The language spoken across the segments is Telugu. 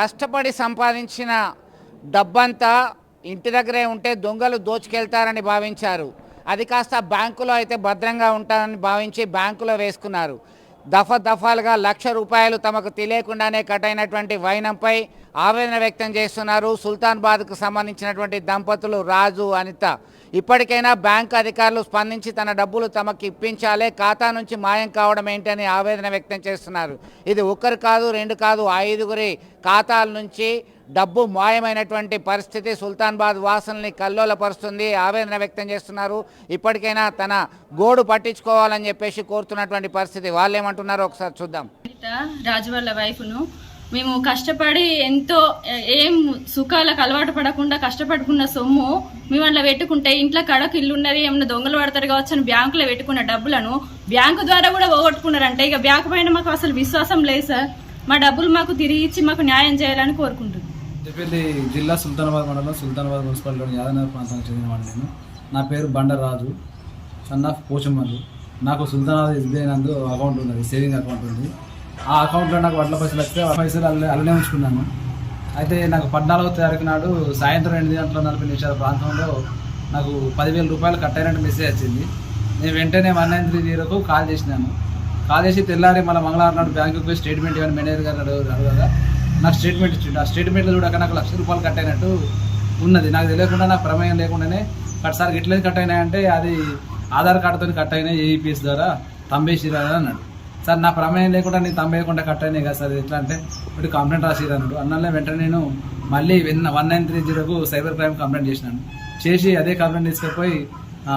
కష్టపడి సంపాదించిన డబ్బంతా ఇంటి దగ్గరే ఉంటే దొంగలు దోచుకెళ్తారని భావించారు. అది కాస్త బ్యాంకులో అయితే భద్రంగా ఉంటారని భావించి బ్యాంకులో వేసుకున్నారు. దఫా దఫాలుగా లక్ష రూపాయలు తమకు తెలియకుండానే కట్ అయినటువంటి వైనంపై ఆవేదన వ్యక్తం చేస్తున్నారు. సుల్తాన్బాద్కు సంబంధించినటువంటి దంపతులు రాజు అనిత. ఇప్పటికైనా బ్యాంకు అధికారులు స్పందించి తన డబ్బులు తమకు ఇప్పించాలే ఖాతా నుంచి మాయం కావడం ఏంటని ఆవేదన వ్యక్తం చేస్తున్నారు. ఇది ఒక్కరు కాదు రెండు కాదు ఐదుగురి ఖాతాల నుంచి డబ్బు మాయమైనటువంటి పరిస్థితి సుల్తాన్బాద్ వాసుల్ని కల్లోలపరుస్తుంది ఆవేదన వ్యక్తం చేస్తున్నారు. ఇప్పటికైనా తన గోడు పట్టించుకోవాలని చెప్పేసి కోరుతున్నటువంటి పరిస్థితి. వాళ్ళు ఏమంటున్నారు ఒకసారి చూద్దాం. రాజు వాళ్ళ వైఫ్ను. మేము కష్టపడి ఎంతో ఏం సుఖాలకు అలవాటు పడకుండా కష్టపడుకున్న సొమ్ము మేము అట్లా పెట్టుకుంటే ఇంట్లో కడకు ఇల్లు ఉన్నది ఏమన్నా దొంగలు పడతారు కావచ్చు అని బ్యాంకులో పెట్టుకున్న డబ్బులను బ్యాంకు ద్వారా కూడా పోగొట్టుకున్నారంటే. ఇక బ్యాంకు పైన మాకు అసలు విశ్వాసం లేదు సార్. మా డబ్బులు మాకు తిరిగి ఇచ్చి మాకు న్యాయం చేయాలని కోరుకుంటున్నాం. పెద్దపల్లి జిల్లా సుల్తానాబాద్ మండలం సుల్తానాబాద్ మున్సిపాలిటీలోని యాదనగర్ ప్రాంతానికి చెందినవాడు నేను. నా పేరు బండరాజు సన్ ఆఫ్ పోచమ్మలు నాకు సుల్తానాబాద్ ఎస్బీఐ నందు అకౌంట్ ఉన్నది సేవింగ్ అకౌంట్ ఉంది. ఆ అకౌంట్లో నాకు వడ్ల పైసలు వస్తే ఆ పైసలు అల్లే అల్లనే ఉంచుకున్నాను. అయితే నాకు పద్నాలుగో తారీఖు నాడు సాయంత్రం ఎనిమిది గంటల నలభై నిమిషాల ప్రాంతంలో నాకు పదివేల రూపాయలు కట్ అయినట్టు మెసేజ్ వచ్చింది. నేను వెంటనే వన్ నైన్ త్రీ జీరోకు కాల్ చేసినాను. కాల్ చేసి తెల్లారి మళ్ళీ మంగళవారం నాడు బ్యాంకుకి స్టేట్మెంట్ ఇవ్వని మేనేజర్ గారు అడుగు- అడగగా నాకు స్టేట్మెంట్ ఇచ్చిండు. ఆ స్టేట్మెంట్లో చూడక నాకు లక్ష రూపాయలు కట్ అయినట్టు ఉన్నది. నాకు తెలియకుండా నాకు ప్రమేయం లేకుండానే కట్ సార్ ఎట్లేదు కట్ అయినాయంటే అది ఆధార్ కార్డుతో కట్ అయినాయి ఏఈపీఎస్ ద్వారా తంబేసిరా అని అన్నాడు. సార్ నా ప్రమేయం లేకుండా నేను తంబేయకుండా కట్ అయినాయి కదా సార్ ఎట్లా అంటే ఇప్పుడు కంప్లైంట్ రాసిరా అన్నాడు. అన్నలే వెంటనే నేను మళ్ళీ వన్ నైన్ త్రీ జీరోకు సైబర్ క్రైమ్ కంప్లైంట్ చేసినాను. చేసి అదే కంప్లైంట్ తీసుకుపోయి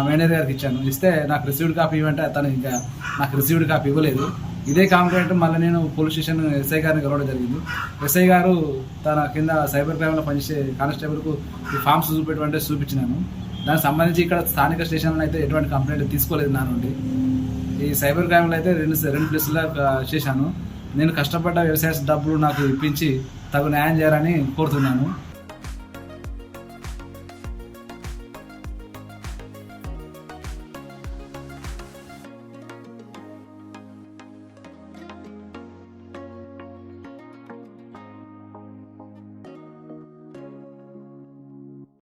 మేనేజర్ గారికి ఇచ్చాను. ఇస్తే నాకు రిసీవ్డ్ కాపీ ఇవ్వంటే అతను ఇంకా నాకు రిసీవ్డ్ కాపీ ఇవ్వలేదు. ఇదే కంప్లైంట్ మళ్ళీ నేను పోలీస్ స్టేషన్ ఎస్ఐ గారిని కలవడం జరిగింది. ఎస్ఐ గారు తన కింద సైబర్ క్రైమ్లో పనిచేసే కానిస్టేబుల్కు ఈ ఫామ్స్ చూపెట్టుకుంటే చూపించినాను. దానికి సంబంధించి ఇక్కడ స్థానిక స్టేషన్లో అయితే ఎటువంటి కంప్లైంట్ తీసుకోలేదు నా నుండి. ఈ సైబర్ క్రైమ్లో అయితే రెండు రెండు ప్లేసుల్లో చేశాను. నేను కష్టపడ్డ వ్యవసాయ డబ్బులు నాకు ఇప్పించి తగు న్యాయం చేయాలని కోరుతున్నాను.